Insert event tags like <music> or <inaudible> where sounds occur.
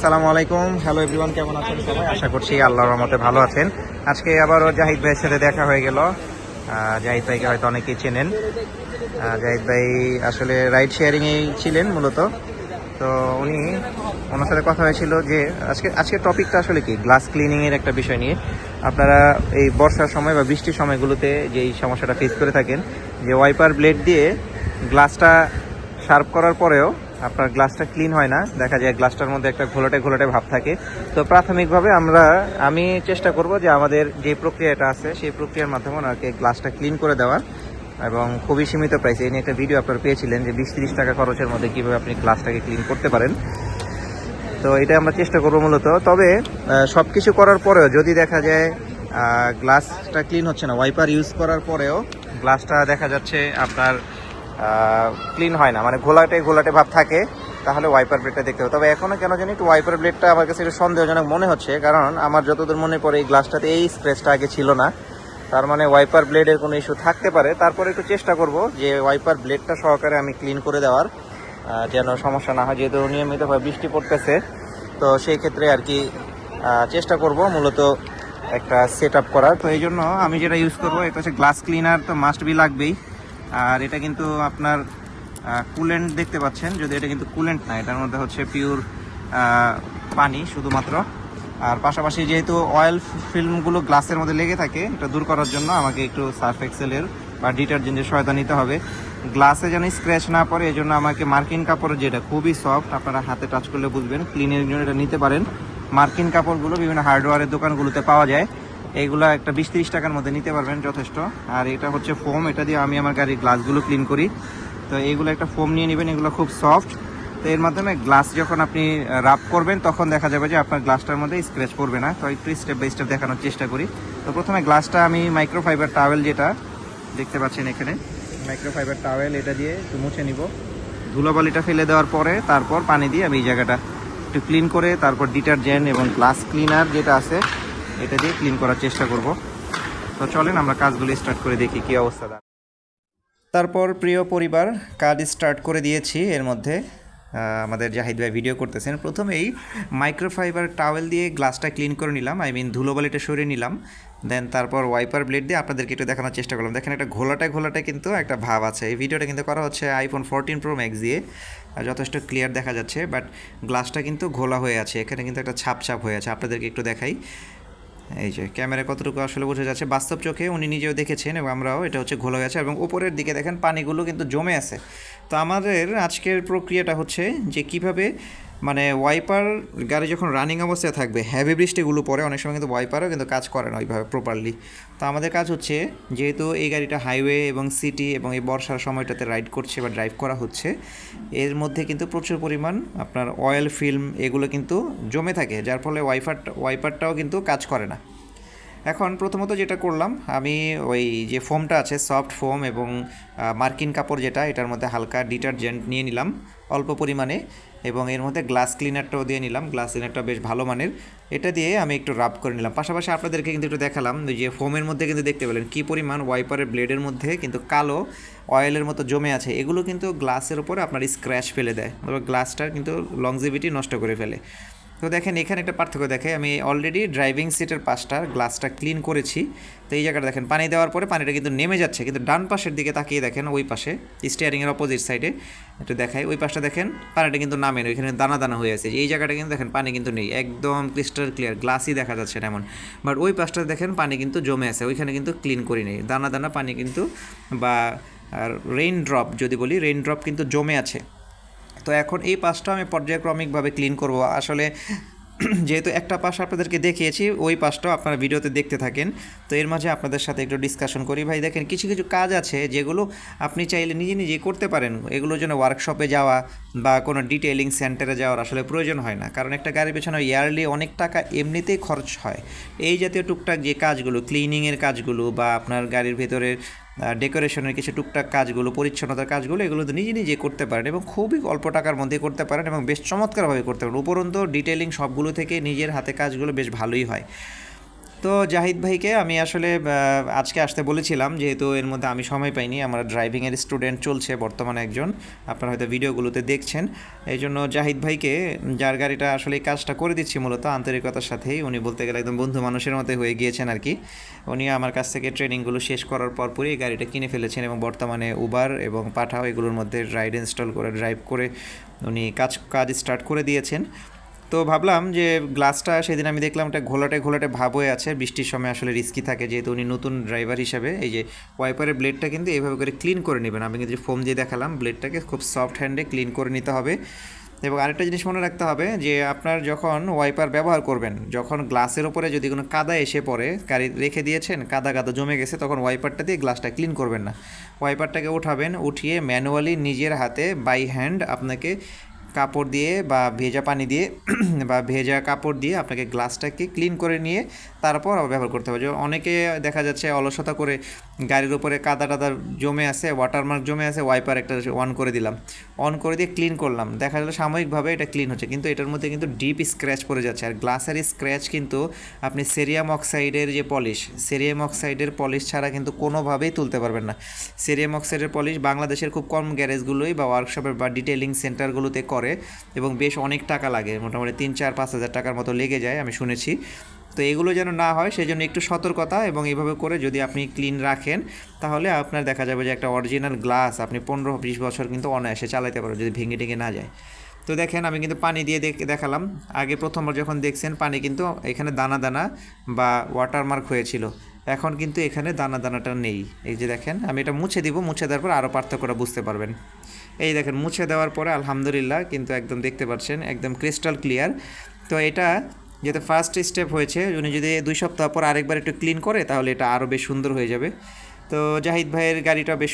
আসসালামু আলাইকুম। Hello everyone কেমন আছেন সবাই? আশা করছি আল্লাহর রহমতে ভালো আছেন। আজকে আবারও জাহিদ ভাইয়ের সাথে দেখা হয়ে গেল। জাহিদ ভাইকে হয়তো অনেকেই চেনেন। জাহিদ ভাই আসলে রাইড শেয়ারিংয়েই ছিলেন মূলত। তো উনি ওনার সাথে কথা হয়েছিল যে আজকে আজকের টপিকটা আসলে কি? গ্লাস ক্লিনিংয়ের একটা বিষয় নিয়ে। আপনারা এই বর্ষার সময় বা বৃষ্টির সময়গুলোতে যে এই সমস্যাটা ফেস করে থাকেন, যে ওয়াইপার ব্লেড দিয়ে গ্লাসটা শার্প করার পরেও আপনার গ্লাসটা ক্লিন হয় না, দেখা যায় গ্লাসটার মধ্যে একটা ঘোলাটে ঘোলাটে ভাব থাকে। তো প্রাথমিকভাবে আমরা, আমি চেষ্টা করব যে আমাদের যে প্রক্রিয়াটা আছে, সেই প্রক্রিয়ার মাধ্যমে ওনাকে গ্লাসটা ক্লিন করে দেওয়ার এবং খুবই সীমিত প্রাইসে। এই নিয়ে একটা ভিডিও আপনারা পেয়েছিলেন যে বিশ তিরিশ টাকা খরচের মধ্যে কীভাবে আপনি গ্লাসটাকে ক্লিন করতে পারেন। তো এটা আমরা চেষ্টা করব মূলত। তবে সব কিছু করার পরেও যদি দেখা যায় গ্লাসটা ক্লিন হচ্ছে না, ওয়াইপার ইউজ করার পরেও গ্লাসটা দেখা যাচ্ছে আপনার ক্লিন হয় না। মানে ঘোলাটে ঘোলাটে ভাব থাকে, তাহলে ওয়াইপার ব্লেডটা দেখতে হবে। তবে এখনও কেন জানি একটু ওয়াইপার ব্লেডটা আমার কাছে একটু সন্দেহজনক মনে হচ্ছে, কারণ আমার যতদূর মনে পড়ে এই গ্লাসটাতে এই স্ক্র্যাচটা আগে ছিল না। তার মানে ওয়াইপার ব্লেডের কোনো ইস্যু থাকতে পারে। তারপরে একটু চেষ্টা করব যে ওয়াইপার ব্লেডটা সহকারে আমি ক্লিন করে দেওয়ার যেন সমস্যা না হয়। যেহেতু নিয়মিতভাবে বৃষ্টি পড়তেছে, তো সেই ক্ষেত্রে আর কি চেষ্টা করব মূলত একটা সেট আপ করার। তো এই জন্য আমি যেটা ইউজ করব, এটা হচ্ছে গ্লাস ক্লিনার তো মাস্ট বি লাগবেই। আর এটা কিন্তু আপনার কুলেন্ট দেখতে পাচ্ছেন, যদি এটা কিন্তু কুলেন্ট না, এটার মধ্যে হচ্ছে পিওর পানি শুধুমাত্র। আর পাশাপাশি যেহেতু অয়েল ফিল্মগুলো গ্লাসের মধ্যে লেগে থাকে, এটা দূর করার জন্য আমাকে একটু সার্ফ এক্সেলের বা ডিটারজেন্টের সহায়তা নিতে হবে। গ্লাসে যেন স্ক্র্যাচ না পড়ে এই জন্য আমাকে মার্কিন কাপড় যেটা খুবই সফট আপনারা হাতে টাচ করলে বুঝবেন ক্লিনের জন্য এটা নিতে পারেন। মার্কিন কাপড়গুলো বিভিন্ন হার্ডওয়্যারের দোকানগুলোতে পাওয়া যায়। এইগুলো একটা বিশ তিরিশ টাকার মধ্যে নিতে পারবেন যথেষ্ট। আর এটা হচ্ছে ফোম এটা দিয়ে আমি আমার গাড়ির গ্লাসগুলো ক্লিন করি। তো এইগুলো একটা ফোম নিয়ে নেবেন, এগুলো খুব সফট তো এর মাধ্যমে গ্লাস যখন আপনি রাব করবেন, তখন দেখা যাবে যে আপনার গ্লাসটার মধ্যে স্ক্র্যাচ পড়বে না। তো একটু স্টেপ বাই স্টেপ দেখানোর চেষ্টা করি। তো প্রথমে গ্লাসটা আমি মাইক্রোফাইবার টাওয়েল যেটা, দেখতে পাচ্ছেন এখানে। মাইক্রোফাইবার টাওয়েল এটা দিয়ে একটু মুছে নিব। ধুলোবালিটা ফেলে দেওয়ার পরে তারপর পানি দিয়ে আমি এই জায়গাটা একটু ক্লিন করে, তারপর ডিটারজেন্ট এবং গ্লাস ক্লিনার যেটা আছে এটা দিয়ে ক্লিন করার চেষ্টা করব। তো চলেন আমরা কাজগুলো স্টার্ট করে দেখি কী অবস্থা তারপর প্রিয় পরিবার, কাজ স্টার্ট করে দিয়েছি। এর মধ্যে আমাদের জাহিদ ভাই ভিডিও করতেছেন। প্রথমেই মাইক্রোফাইবার টাওয়েল দিয়ে গ্লাসটা ক্লিন করে নিলাম। আই মিন ধুলোবালিটা সরিয়ে নিলাম। দেন তারপর ওয়াইপার ব্লেড দিয়ে আপনাদেরকে একটু দেখানোর চেষ্টা করলাম। দেখেন একটা ঘোলাটে ঘোলাটে কিন্তু একটা ভাব আছে। এই ভিডিওটা কিন্তু করা হচ্ছে আইফোন ফোরটিন প্রো ম্যাক্স দিয়ে। যথেষ্ট ক্লিয়ার দেখা যাচ্ছে বাট গ্লাসটা কিন্তু ঘোলা হয়ে আছে। এখানে কিন্তু একটা ছাপ ছাপ হয়ে আছে। আপনাদেরকে একটু দেখাই। এই যে ক্যামেরা কতটুকু আসলে বোঝা যাচ্ছে, বাস্তব চোখে উনি নিজেও দেখেছেন এবং আমরাও এটা হচ্ছে ঘোলা গেছে এবং উপরের দিকে দেখেন পানিগুলো কিন্তু জমে আছে। তো আমাদের আজকের প্রক্রিয়াটা হচ্ছে যে কীভাবে মানে ওয়াইপার গাড়ি যখন রানিং অবস্থায় থাকবে হ্যাভি বৃষ্টিগুলো পরে অনেক সময় কিন্তু ওয়াইপারও কিন্তু কাজ করে না ওইভাবে প্রপারলি তো আমাদের কাজ হচ্ছে, যেহেতু এই গাড়িটা হাইওয়ে এবং সিটি এবং এই বর্ষার সময়টাতে রাইড করছে বা ড্রাইভ করা হচ্ছে, এর মধ্যে কিন্তু প্রচুর পরিমাণ আপনার অয়েল ফিল্ম এগুলো কিন্তু জমে থাকে, যার ফলে ওয়াইপার ওয়াইপারটাও কিন্তু কাজ করে না। এখন প্রথমত যেটা করলাম, আমি ওই যে ফোমটা আছে সফট ফোম এবং মার্কিন কাপড় যেটা, এটার মধ্যে হালকা ডিটারজেন্ট নিয়ে নিলাম, অল্প পরিমাণে। এবং এর মধ্যে গ্লাস ক্লিনারটাও দিয়ে নিলাম। গ্লাস ক্লিনারটা বেশ ভালো মানের। এটা দিয়ে আমি একটু রাব করে নিলাম। পাশাপাশি আপনাদেরকে কিন্তু একটু দেখালাম যে ফোমের মধ্যে কিন্তু দেখতে পেলেন কী পরিমাণ ওয়াইপারের ব্লেডের মধ্যে কিন্তু কালো অয়েলের মতো জমে আছে। এগুলো কিন্তু গ্লাসের উপরে আপনার স্ক্র্যাচ ফেলে দেয়। তবে গ্লাসটা কিন্তু লংজিভিটি নষ্ট করে ফেলে। তো দেখেন, এখানে একটা পার্থক্য দেখে আমি অলরেডি ড্রাইভিং সিটের পাশটার গ্লাসটা ক্লিন করেছি। তো এই জায়গাটা দেখেন, পানি দেওয়ার পরে পানিটা কিন্তু নেমে যাচ্ছে। কিন্তু ডান পাশের দিকে তাকিয়ে দেখেন, ওই পাশে স্টিয়ারিংয়ের অপোজিট সাইডে একটু দেখাই। ওই পাশটা দেখেন, পানিটা কিন্তু নামে না, ওইখানে দানা দানা হয়ে আছে। এই জায়গাটা কিন্তু দেখেন, পানি কিন্তু নেই। একদম ক্রিস্টাল ক্লিয়ার গ্লাসই দেখা যাচ্ছে না এমন। বাট ওই পাশটা দেখেন, পানি কিন্তু জমে আছে। ওইখানে কিন্তু ক্লিন করি নেই। দানা দানা পানি কিন্তু বা রেইন ড্রপ যদি বলি রেইন ড্রপ কিন্তু জমে আছে। তো এখন এই পাশটা আমি পর্যায়ক্রমিকভাবে ক্লিন করব। আসলে <clears throat> যেহেতু একটা পাশ আপনাদেরকে দেখিয়েছি, ওই পাশটাও আপনারা ভিডিওতে দেখতে থাকেন। তো এর মাঝে আপনাদের সাথে একটু ডিসকাশন করি। ভাই, দেখেন, কিছু কিছু কাজ আছে যেগুলো আপনি চাইলে নিজে নিজে করতে পারেন। এগুলোর জন্য ওয়ার্কশপে যাওয়া বা কোনো ডিটেইলিং সেন্টারে যাওয়ার আসলে প্রয়োজন হয় না। কারণ একটা গাড়ির পেছনে ইয়ারলি অনেক টাকা এমনিতেই খরচ হয়। এই জাতীয় টুকটাক যে কাজগুলো ক্লিনিংয়ের কাজগুলো বা আপনার গাড়ির ভেতরের ডেকোরেশনের কিছু টুকটাক কাজগুলো, পরিচ্ছন্নতার কাজগুলো, এগুলো তো নিজে নিজে করতে পারেন এবং খুবই অল্প টাকার মধ্যে করতে পারেন এবং বেশ চমৎকারভাবে করতে পারেন। উপরন্ত ডিটেলিং সবগুলো থেকে নিজের হাতে কাজগুলো বেশ ভালোই হয়। তো জাহিদ ভাইকে আমি আসলে আজকে আসতে বলেছিলাম, যেহেতু এর মধ্যে আমি সময় পাইনি, আমার ড্রাইভিংয়ের স্টুডেন্ট চলছে বর্তমানে একজন, আপনারা হয়তো ভিডিওগুলোতে দেখছেন। এই জন্য জাহিদ ভাইকে, যার গাড়িটা আসলে এই কাজটা করে দিচ্ছি মূলত আন্তরিকতার সাথেই, উনি বলতে গেলে একদম বন্ধু মানুষের মতো হয়ে গিয়েছেন আর কি। উনি আমার কাছ থেকে ট্রেনিংগুলো শেষ করার পরপরই এই গাড়িটা কিনে ফেলেছেন এবং বর্তমানে উবার এবং পাঠাও এগুলোর মধ্যে রাইড ইনস্টল করে ড্রাইভ করে উনি কাজ কাজ স্টার্ট করে দিয়েছেন। তো ভাবলাম যে গ্লাসটা সেদিন আমি দেখলাম একটা ঘোলাটে ঘোলাটে ভাব হয়ে আছে, বৃষ্টির সময় আসলে রিস্কি থাকে যেহেতু উনি নতুন ড্রাইভার হিসাবে। এই যে ওয়াইপারের ব্লেডটা কিন্তু এইভাবে করে ক্লিন করে নেবেন। আমি কিন্তু ফোম দিয়ে দেখালাম ব্লেডটাকে খুব সফট হ্যান্ডে ক্লিন করে নিতে হবে। এবং আরেকটা জিনিস মনে রাখতে হবে যে আপনার যখন ওয়াইপার ব্যবহার করবেন, যখন গ্লাসের ওপরে যদি কোনো কাদা এসে পড়ে, গাড়ি রেখে দিয়েছেন, কাদা কাদা জমে গেছে, তখন ওয়াইপারটা দিয়ে গ্লাসটা ক্লিন করবেন না। ওয়াইপারটাকে উঠাবেন, উঠিয়ে ম্যানুয়ালি নিজের হাতে বাই হ্যান্ড আপনাকে কাপড় দিয়ে বা ভেজা পানি দিয়ে <clears throat> বা ভেজা কাপড় দিয়ে আপনাকে গ্লাসটাকে ক্লিন করে নিয়ে তারপর আবার ব্যবহার করতে হবে। অনেকে দেখা যাচ্ছে অলসতা করে গাড়ির উপরে কাদা টাদা জমে আছে ওয়াটারমার্ক জমে আছে ওয়াইপার একটা অন করে দিলাম। অন করে দিয়ে ক্লিন করলাম। দেখা গেলো সাময়িকভাবে এটা ক্লিন হচ্ছে। কিন্তু এটার মধ্যে কিন্তু ডিপ স্ক্র্যাচ পড়ে যাচ্ছে। আর গ্লাসের স্ক্র্যাচ কিন্তু আপনি সেরিয়াম অক্সাইডের যে পলিশ সেরিয়াম অক্সাইডের পলিশ ছাড়া কিন্তু কোনোভাবেই তুলতে পারবেন না। সেরিয়াম অক্সাইডের পলিশ বাংলাদেশের খুব কম গ্যারেজগুলোই বা ওয়ার্কশপের বা ডিটেলিং সেন্টারগুলোতে করে এবং বেশ অনেক টাকা লাগে। মোটামুটি তিন, চার, পাঁচ হাজার টাকার মতো লেগে যায়, আমি শুনেছি। তো এগুলো যেন না হয় সেই জন্য একটু সতর্কতা এবং এইভাবে করে যদি আপনি ক্লিন রাখেন, তাহলে আপনার দেখা যাবে যে একটা অরিজিনাল গ্লাস আপনি পনেরো বিশ বছর কিন্তু অনায়াসে চালাতে পারবেন যদি ভেঙে টেঙে না যায়। তো দেখেন আমি কিন্তু পানি দিয়ে দেখ- দেখালাম। আগে প্রথমবার যখন দেখছেন, পানি কিন্তু এখানে দানা দানা বা ওয়াটারমার্ক হয়েছিল। এখন কিন্তু এখানে দানা দানাটা নেই। এই যে দেখেন, আমি এটা মুছে দিব, মুছে দেওয়ার পর আরও পার্থক্যটা বুঝতে পারবেন। এই দেখেন, মুছে দেওয়ার পরে আলহামদুলিল্লাহ কিন্তু একদম দেখতে পাচ্ছেন, একদম ক্রিস্টাল ক্লিয়ার তো এটা যেহেতু ফার্স্ট স্টেপ হয়েছে, উনি যদি দুই সপ্তাহ পর আরেকবার একটু ক্লিন করে, তাহলে এটা আরও বেশ সুন্দর হয়ে যাবে। তো জাহিদ ভাইয়ের গাড়িটা বেশ